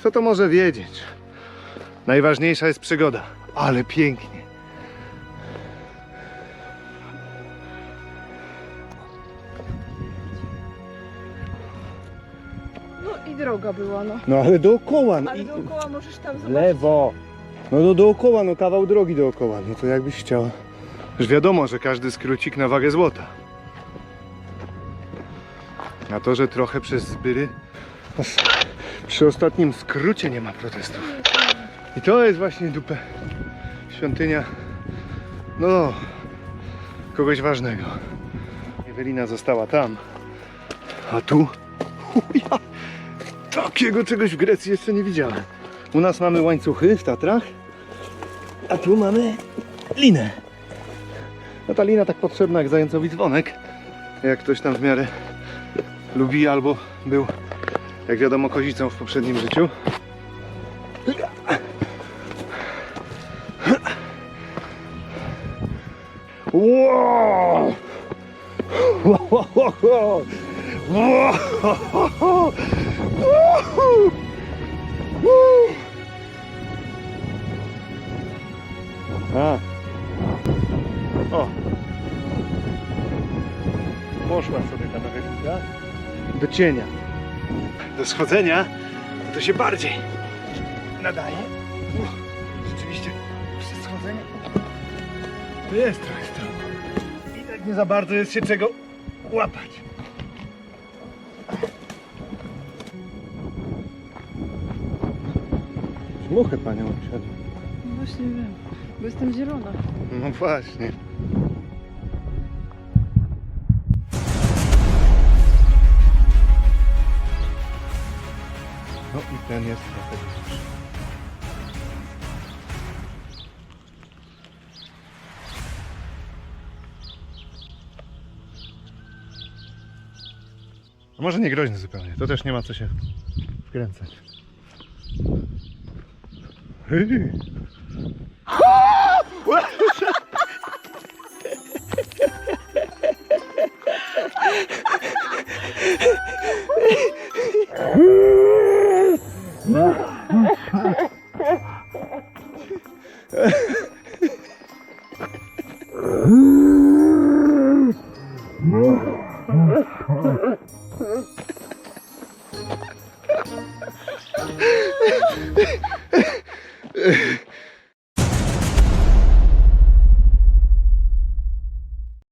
Kto to może wiedzieć? Najważniejsza jest przygoda, ale pięknie. No i droga była, no. No ale dookoła, no, Ale i, dookoła możesz tam zobaczyć. lewo. No do, dookoła, no kawał drogi dookoła, no to jakbyś chciała. Już wiadomo, że każdy skrócik na wagę złota. A to, że trochę przez zbyry przy ostatnim skrócie nie ma protestów. I to jest właśnie dupę świątynia no kogoś ważnego. Ewelina została tam, a tu ja takiego czegoś w Grecji jeszcze nie widziałem. U nas mamy łańcuchy w Tatrach, a tu mamy linę. No ta lina tak potrzebna jak zającowi dzwonek. Jak ktoś tam w miarę lubi albo był, jak wiadomo, kozicą w poprzednim życiu. Poszła sobie ta Ewelina do cienia. Do schodzenia to się bardziej nadaje. Uff, Rzeczywiście przy schodzeniu to jest trochę stromo. I tak nie za bardzo jest się czego łapać. Muchę panią usiadł. No właśnie wiem, bo jestem zielona. No właśnie. No i ten jest trochę dłuższy. A może nie groźny zupełnie, to też nie ma co się wkręcać. Hej. Yeah.